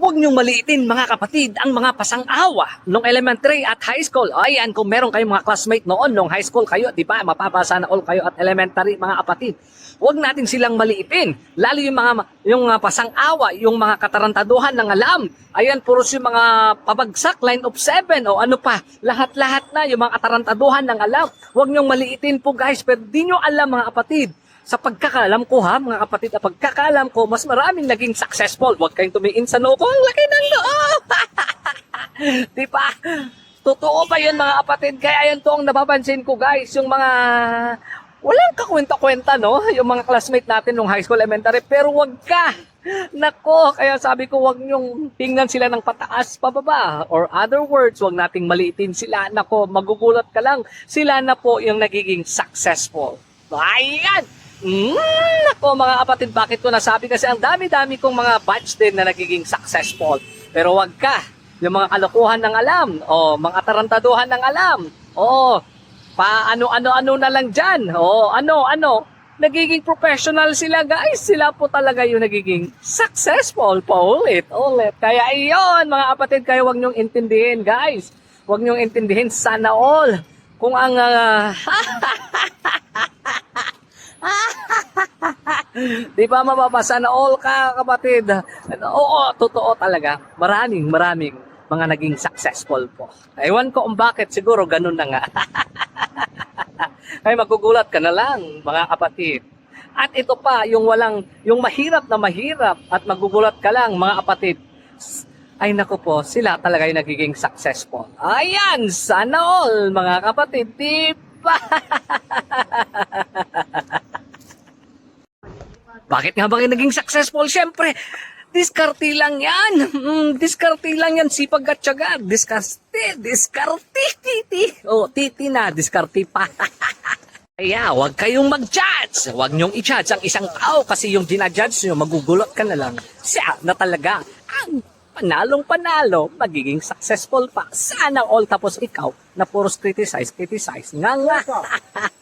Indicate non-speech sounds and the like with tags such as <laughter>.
Huwag niyong maliitin mga kapatid ang mga pasang-awa nung elementary at high school. Ayan, kung meron kayong mga classmate noon nung high school kayo, di ba? Mapapasa na all kayo at elementary mga kapatid. Huwag natin silang maliitin. Lalo yung mga yung mga pasang-awa, yung mga katarantaduhan ng alam. Ayan, puros yung mga pabagsak, line of seven o ano pa. Lahat-lahat na yung mga katarantaduhan ng alam. Huwag niyong maliitin po guys, pero di nyo alam mga kapatid sa pagkakalam ko ha, mga kapatid, sa pagkakalam ko, mas maraming naging successful. Huwag kayong tumiin sa noo ko. Ang laki ng noo! <laughs> Di ba? Totoo ba yun mga kapatid? Kaya yan to ang napapansin ko guys, yung mga walang kakwenta-kwenta no, yung mga classmate natin nung high school elementary, pero wag ka. Nako, kaya sabi ko wag niyong tingnan sila ng pataas pababa. Or other words, wag nating maliitin sila. Nako, magugulat ka lang. Sila na po yung nagiging successful. Ayan! Mm, nako mga kapatid, bakit ko nasabi? Kasi ang dami-dami kong mga batch din na nagiging successful. Pero wag ka. Yung mga kalokohan ng alam, o mga tarantaduhan ng alam, o pa ano-ano-ano na lang dyan, o ano-ano, nagiging professional sila guys. Sila po talaga yung nagiging successful po ulit, ulit. Kaya iyon mga kapatid, kaya wag niyong intindihin guys. Wag niyong intindihin sana all. Kung ang ah, <laughs> Di ba mababasa na all ka kapatid? Oo, totoo talaga. Maraming, maraming mga naging successful po. Ewan ko kung bakit, siguro ganun na nga. <laughs> Ay magugulat ka na lang, mga kapatid. At ito pa, yung walang, yung mahirap na mahirap at magugulat ka lang, mga kapatid. Ay nako po, sila talaga yung nagiging successful. Ayan, sana all, mga kapatid. Di ba? <laughs> Bakit nga ba kayo naging successful? Siyempre, diskarte lang yan. Mm, diskarte lang yan, sipag at syaga. Diskarte, diskarte, titi. Oh, titi na, diskarte pa. <laughs> Kaya, huwag kayong mag-judge. Huwag niyong i-judge ang isang tao kasi yung ginajudge niyo, magugulot ka na lang. Siya na talaga ang panalong panalo, magiging successful pa. Sana all tapos ikaw na puros criticize, criticize. Nga nga. <laughs>